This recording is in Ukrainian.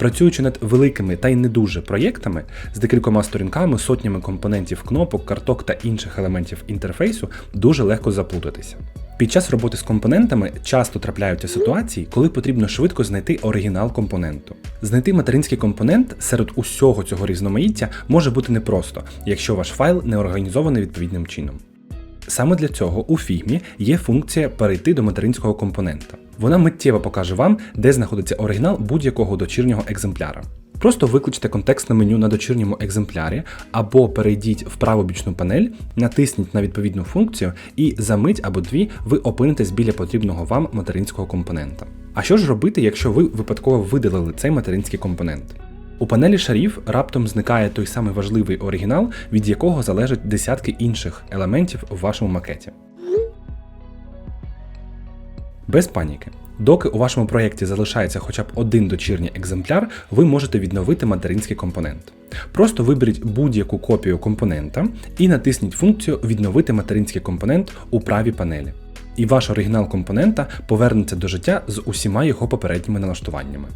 Працюючи над великими та й не дуже проєктами з декількома сторінками, сотнями компонентів кнопок, карток та інших елементів інтерфейсу, дуже легко заплутатися. Під час роботи з компонентами часто трапляються ситуації, коли потрібно швидко знайти оригінал компоненту. Знайти материнський компонент серед усього цього різноманіття може бути непросто, якщо ваш файл не організований відповідним чином. Саме для цього у Figma є функція перейти до материнського компонента. Вона миттєво покаже вам, де знаходиться оригінал будь-якого дочірнього екземпляра. Просто викличте контекстне меню на дочірньому екземплярі або перейдіть в праву бічну панель, натисніть на відповідну функцію, і за мить або дві ви опинитесь біля потрібного вам материнського компонента. А що ж робити, якщо ви випадково видалили цей материнський компонент? У панелі шарів раптом зникає той самий важливий оригінал, від якого залежать десятки інших елементів у вашому макеті. Без паніки. Доки у вашому проєкті залишається хоча б один дочірній екземпляр, ви можете відновити материнський компонент. Просто виберіть будь-яку копію компонента і натисніть функцію Відновити материнський компонент у правій панелі. І ваш оригінал компонента повернеться до життя з усіма його попередніми налаштуваннями.